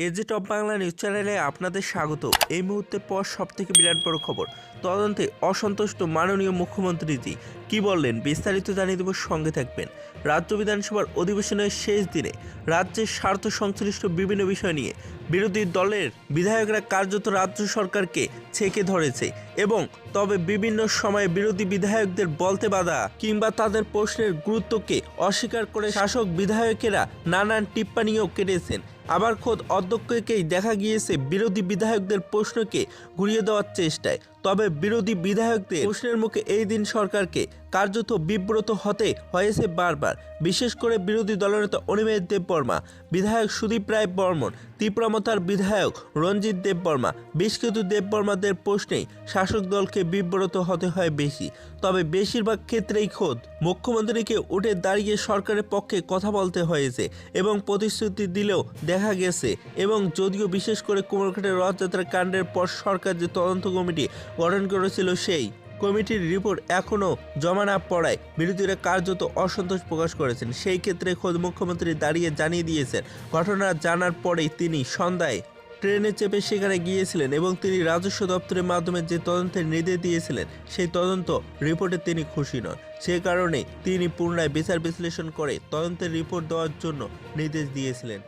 এজে top Bangla news চ্যানেলে আপনাদের স্বাগত। এই মুহূর্তের পর সব থেকে বিরাট বড় খবর, তদন্তে অসন্তুষ্ট মাননীয় মুখ্যমন্ত্রীজি কি বললেন, বিস্তারিত জানিয়ে দেব, সঙ্গে থাকবেন। রাজ্য বিধানসভার অধিবেশনের শেষ দিনে রাজ্যের স্বার্থ সংশ্লিষ্ট বিভিন্ন বিষয় নিয়ে বিরোধী দলের বিধায়করা কার্যত রাজ্য সরকারকে ছেকে ধরেছে এবং তবে বিভিন্ন সময়ে বিরোধী বিধায়কদের বলতে বাধা কিংবা তাদের প্রশ্নের গুরুত্বকে অস্বীকার করে শাসক বিধায়কেরা নানান টিপ্পানিও কেটেছেন। আবার খোদ অধ্যক্ষকেই দেখা গিয়েছে বিরোধী বিধায়কদের প্রশ্নকে ঘুরিয়ে দেওয়ার চেষ্টায়। তবে বিরোধী বিধায়কদের প্রশ্নের মুখে এই দিন সরকারকে কার্যত বিব্রত হতে হয়েছে বারবার। বিশেষ করে বিরোধী দলনেতা অনিমেষ দেববর্মা, বিধায়ক সুদীপ রায় বর্মন তীব্রমতার বিধায়ক রঞ্জিত দেববর্মা বিস্কৃত দেববর্মাদের প্রশ্নেই শাসক দলকে বিব্রত হতে হয় বেশি। তবে বেশিরভাগ ক্ষেত্রেই খোদ মুখ্যমন্ত্রীকে উঠে দাঁড়িয়ে সরকারের পক্ষে কথা বলতে হয়েছে এবং প্রতিশ্রুতি দিলেও দেখা গেছে এবং যদিও বিশেষ করে কুমারঘাটের রথযাত্রা কাণ্ডের পর সরকার যে তদন্ত কমিটি গঠন করেছিল সেই কমিটির রিপোর্ট এখনও জমা না পড়ায় বিরোধীরা কার্যত অসন্তোষ প্রকাশ করেছেন। সেই ক্ষেত্রে খোদ মুখ্যমন্ত্রী দাঁড়িয়ে জানিয়ে দিয়েছেন, ঘটনা জানার পরেই তিনি সন্ধ্যায় ট্রেনে চেপে সেখানে গিয়েছিলেন এবং তিনি রাজস্ব দপ্তরের মাধ্যমে যে তদন্তের নির্দেশ দিয়েছিলেন, সেই তদন্ত রিপোর্টে তিনি খুশি নন। সে কারণে তিনি পুনরায় বিচার বিশ্লেষণ করে তদন্তের রিপোর্ট দেওয়ার জন্য নির্দেশ দিয়েছিলেন।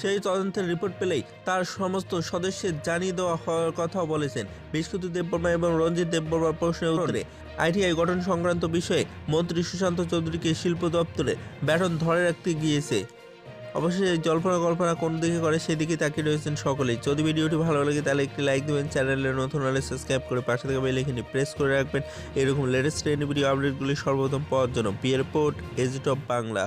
সেই তদন্তের রিপোর্ট পেলেই তার সমস্ত সদস্যের জানিয়ে দেওয়া হওয়ার কথাও বলেছেন বিস্কুত দেববর্মা এবং রঞ্জিত দেববর্মার প্রশ্নের উত্তরে আইটিআই গঠন সংক্রান্ত বিষয়ে মন্ত্রী সুশান্ত চৌধুরীকে শিল্প দপ্তরে ব্যাটন ধরে রাখতে গিয়েছে। এই জল্পনা কল্পনা কোন দিকে করে সেদিকে তাকিয়ে রয়েছেন সকলেই। যদি ভিডিওটি ভালো লাগে তাহলে একটি লাইক দেবেন, চ্যানেলে নতুন হলে সাবস্ক্রাইব করে পাশে থেকে বেলাইকনটি প্রেস করে রাখবেন। এরকম লেটেস্ট ট্রেন্ড ভিডিও আপডেটগুলি সর্বপ্রথম পাওয়ার জন্য বিয়ের পোর্ট এজিট অফ বাংলা